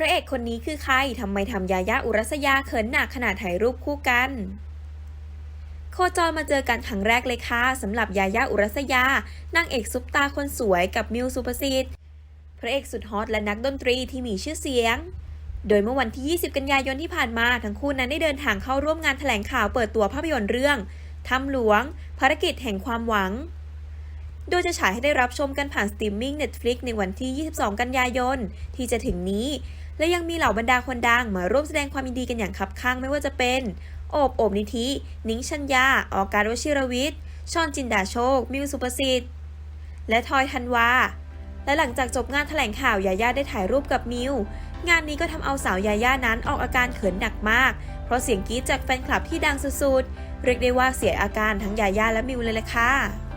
พระเอกคนนี้คือใครทำไมทำยายาอุรัสยาเขินหนักขนาดถ่ายรูปคู่กันโคจรมาเจอกันครั้งแรกเลยค่ะสำหรับยายาอุรัสยานางเอกซุปตาคนสวยกับมิวสุภสิทธิ์พระเอกสุดฮอตและนักดนตรีที่มีชื่อเสียง โดยเมื่อวันที่ 20 กันยายนที่ผ่านมา ทั้งคู่นั้นได้เดินทางเข้าร่วมงานแถลงข่าวเปิดตัวภาพยนตร์เรื่องถ้ำหลวง ภารกิจแห่งความหวัง โดยจะฉายให้ได้รับชมกันผ่านสตรีมมิ่ง Netflix ในวันที่ 22 กันยายน ที่จะถึงนี้ และยังมีเหล่าบรรดาคนดังมาร่วมแสดงความยินดีกันอย่างคับข้างไม่ว่าจะเป็น โอบโอบนิธินิ้งชัญญาออการวชิรวิทย์ชอนจินดาโชค มิวสุประสิทธิ์และทอยธันวาและหลังจากจบงานแถลงข่าวยาย่าได้ถ่ายรูปกับมิวงานนี้ก็ทำเอาสาวยาย่านั้นออกอาการเขินหนักมาก เพราะเสียงกรี๊ดจากแฟนคลับที่ดังสุดๆ เรียกได้ว่าเสียอาการทั้งยาย่าและมิวเลยแหละค่ะ